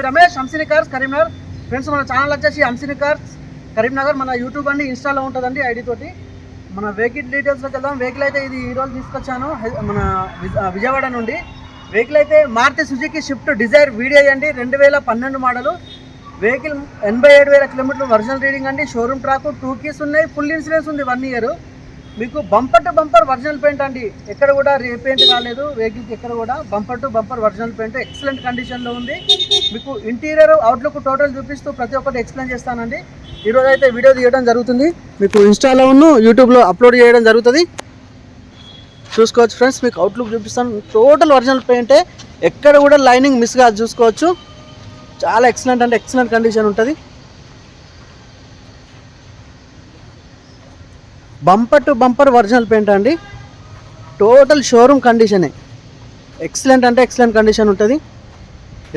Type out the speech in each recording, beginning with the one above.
మీ Ramesh Hamsini cars Karimnagar. Friends మన channel వచ్చేసి Hamsini cars Karimnagar. మన యూట్యూబ్ అండి ఇన్స్టాలో ఉంటుందండి ఐడి తోటి. మన వెహికల్ డీటెయిల్స్లోకి వెళ్దాం. వెహికల్ అయితే ఇది ఈరోజు తీసుకొచ్చాను. మన విజయవాడ నుండి. వెహికల్ అయితే Maruti Suzuki Swift Dzire video అండి. రెండు వేల పన్నెండు మోడలు వెహికల్ ఎనభై ఏడు వేల కిలోమీటర్లు ఒరిజినల్ రీడింగ్ అండి. షోరూమ్ ట్రాక్ టూ కీస్ ఉన్నాయి. ఫుల్ ఇన్సూరెన్స్ ఉంది వన్ ఇయర్ మీకు bumper to bumper original paint అండి. ఎక్కడ కూడా రీపెయింట్ కాలేదు. వెహికల్కి ఎక్కడ కూడా bumper to bumper original paint excellent కండిషన్లో ఉంది. మీకు ఇంటీరియర్ అవుట్లుక్ టోటల్ చూపిస్తూ ప్రతి ఒక్కటి ఎక్స్ప్లెయిన్ చేస్తానండి. ఈరోజు అయితే వీడియో తీయడం జరుగుతుంది. మీకు ఇన్స్టాలో ఉన్న యూట్యూబ్లో అప్లోడ్ చేయడం జరుగుతుంది. చూసుకోవచ్చు ఫ్రెండ్స్ మీకు అవుట్లుక్ చూపిస్తాను. టోటల్ ఒరిజినల్ పెయింటే ఎక్కడ కూడా లైనింగ్ మిస్ కాదు చూసుకోవచ్చు. చాలా ఎక్సలెంట్ అంటే ఎక్సలెంట్ కండిషన్ ఉంటుంది. Bumper to bumper original paint అండి. టోటల్ షోరూమ్ కండిషనే. ఎక్సలెంట్ అంటే ఎక్సలెంట్ కండిషన్ ఉంటుంది.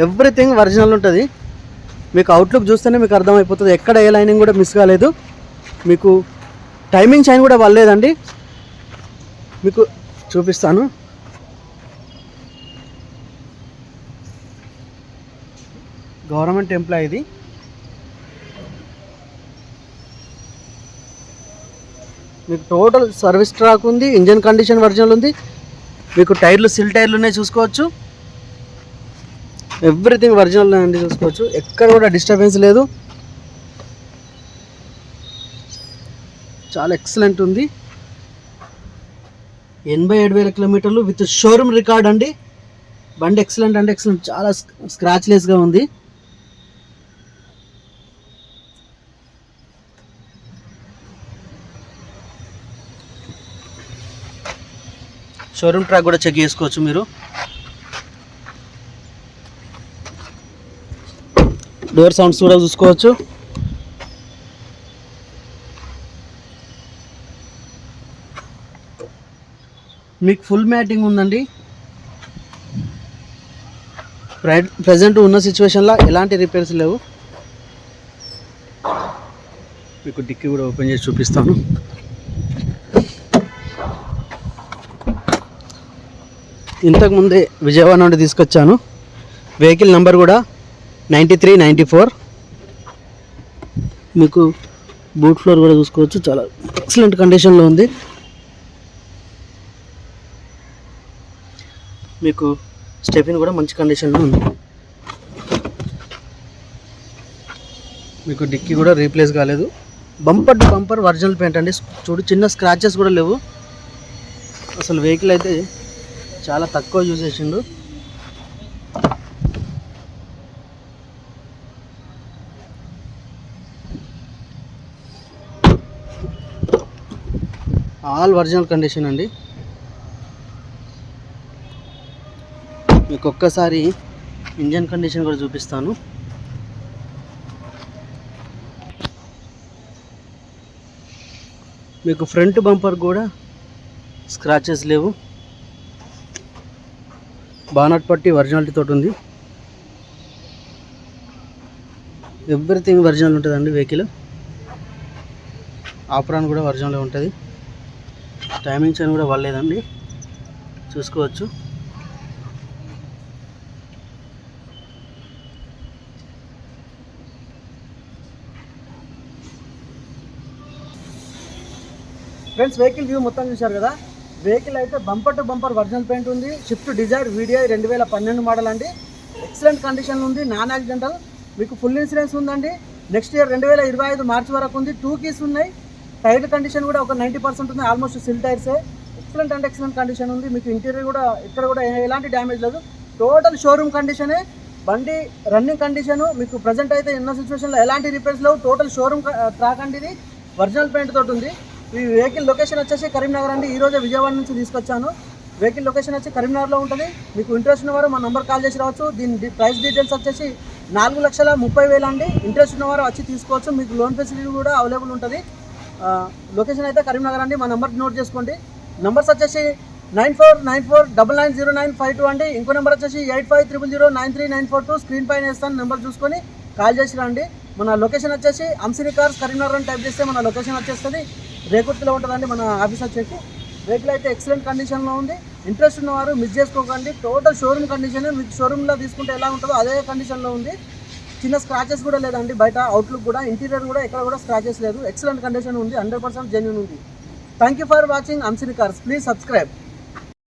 ఎవ్రీథింగ్ ఒరిజినల్ ఉంటుంది. మీకు అవుట్లుక్ చూస్తేనే మీకు అర్థమైపోతుంది. ఎక్కడ ఏ లైనింగ్ కూడా మిస్ కాలేదు. మీకు టైమింగ్ చైన్ కూడా వల్లేదండి మీకు చూపిస్తాను. గవర్నమెంట్ ఎంప్లాయీ ఇది. మీకు టోటల్ సర్వీస్ ట్రాక్ ఉంది ఇంజన్ కండిషన్ ఒరిజినల్ ఉంది. మీకు టైర్లు సిల్ టైర్లు ఉన్నాయి చూసుకోవచ్చు. ఎవ్రీథింగ్ ఒరిజినల్ అండి చూసుకోవచ్చు. ఎక్కడ కూడా డిస్టర్బెన్స్ లేదు. చాలా ఎక్సలెంట్ ఉంది. ఎనభై ఏడు వేల కిలోమీటర్లు విత్ షోరూమ్ రికార్డ్ అండి. బండి ఎక్సలెంట్ అంటే ఎక్సలెంట్ చాలా స్క్రాచ్లెస్గా ఉంది. షోరూమ్ ట్రాక్ కూడా చెక్ చేసుకోవచ్చు మీరు. డోర్ సౌండ్స్ కూడా చూసుకోవచ్చు. మీకు ఫుల్ మ్యాటింగ్ ఉందండి. ప్రజెంట్ ఉన్న సిచ్యువేషన్లో ఎలాంటి రిపేర్స్ లేవు. మీకు డిక్కీ కూడా ఓపెన్ చేసి చూపిస్తాను. ఇంతకు ముందే విజయవాడ నుండి తీసుకొచ్చాను. వెహికల్ నెంబర్ కూడా నైంటీ త్రీ నైంటీ ఫోర్. మీకు బూట్ ఫ్లోర్ కూడా చూసుకోవచ్చు. చాలా ఎక్సలెంట్ కండిషన్లో ఉంది. మీకు స్టెఫిన్ కూడా మంచి కండిషన్లో ఉంది. మీకు డిక్కీ కూడా రీప్లేస్ కాలేదు. Bumper to bumper original paint అండి. చూడు చిన్న స్క్రాచెస్ కూడా లేవు. అసలు వెహికల్ అయితే చాలా తక్కువ యూజ్ చేసిండు. ఆల్ ఒరిజినల్ కండిషన్ అండి. మీకు ఒక్కసారి ఇంజన్ కండిషన్ కూడా చూపిస్తాను. మీకు ఫ్రంట్ బంపర్ కూడా స్క్రాచెస్ లేవు. బానట్ పట్టి ఒరిజినాలిటీ తోటి ఉంది. ఎవ్రీథింగ్ ఒరిజినల్ ఉంటుందండి వెహికల్. ఆపరాన్ కూడా ఒరిజినల్ ఉంటుంది. టైమింగ్స్ అని కూడా వాళ్ళేదండి. చూసుకోవచ్చు. ఫ్రెండ్స్ వెహికల్ వ్యూ మొత్తం చూశారు కదా? వెహికల్ అయితే bumper to bumper original paint ఉంది. షిఫ్ట్ డిజైర్ వీడియో రెండు వేల పన్నెండు మోడల్ అండి. ఎక్సలెంట్ కండిషన్ ఉంది. నాన్ యాక్సిడెంటల్ మీకు ఫుల్ ఇన్సూరెన్స్ ఉందండి. నెక్స్ట్ ఇయర్ రెండు వేల ఇరవై ఐదు మార్చి వరకు ఉంది. టూ కీస్ ఉన్నాయి. టైర్ కండిషన్ కూడా ఒక నైంటీ పర్సెంట్ ఉంది. ఆల్మోస్ట్ సిల్ టైర్సే ఎక్సలెంట్ అంటే ఎక్సలెంట్ కండిషన్ ఉంది. మీకు ఇంటీరియర్ కూడా ఇక్కడ కూడా ఎలాంటి డ్యామేజ్ లేదు. టోటల్ షోరూమ్ కండిషనే బండి రన్నింగ్ కండిషను మీకు ప్రజెంట్ అయితే ఎన్నో సిచ్యువేషన్లో ఎలాంటి రిపేర్స్ లేవు. టోటల్ షోరూమ్ ట్రాక్ అండి ఇది. ఒరిజినల్ పెయింట్ తోటి ఉంది. ఈ వెహికల్ లొకేషన్ వచ్చేసి కరీంనగర్ అండి. ఈ రోజే విజయవాడ నుంచి తీసుకొచ్చాను. వెహికల్ లొకేషన్ వచ్చి కరీంనగర్లో ఉంటుంది. మీకు ఇంట్రెస్ట్ ఉన్నవారు మా నంబర్ కాల్ చేసి రావచ్చు. దీని ప్రైస్ డీటెయిల్స్ వచ్చేసి నాలుగు లక్షల ముప్పై వేలు అండి. ఇంట్రెస్ట్ ఉన్నవారు వచ్చి తీసుకోవచ్చు. మీకు లోన్ ఫెసిలిటీ కూడా అవైలబుల్ ఉంటుంది. లొకేషన్ అయితే కరీంనగర్ అండి. మా నెంబర్ నోట్ చేసుకోండి. నెంబర్స్ వచ్చేసి nine four nine four double nine zero nine five two అండి. ఇంకో నెంబర్ వచ్చేసి eight five triple zero nine three nine four two screen పైన వేస్తాను. నెంబర్ చూసుకొని కాల్ చేసి రండి. మన లొకేషన్ వచ్చేసి అంసిని కార్స్ కరీంనగర్ అని టైప్ చేస్తే మన లొకేషన్ వచ్చేస్తుంది. రేకుర్తిలో ఉంటుందండి మన ఆఫీస్ వచ్చేసి. వెహికల్ అయితే ఎక్సలెంట్ కండిషన్లో ఉంది. ఇంట్రెస్ట్ ఉన్నవారు మిస్ చేసుకోకండి. టోటల్ షోరూమ్ కండిషన్ మీకు షోరూమ్లో తీసుకుంటే ఎలా ఉంటుందో అదే కండిషన్లో ఉంది. చిన్న స్క్రాచెస్ కూడా లేదండి. బయట అవుట్లుక్ కూడా ఇంటీరియర్ కూడా ఎక్కడ కూడా స్క్రాచెస్ లేదు. ఎక్సలెంట్ కండిషన్ ఉంది. హండ్రెడ్ పర్సెంట్ జెన్యున్ ఉంది. Thank you for watching Hamsini cars please subscribe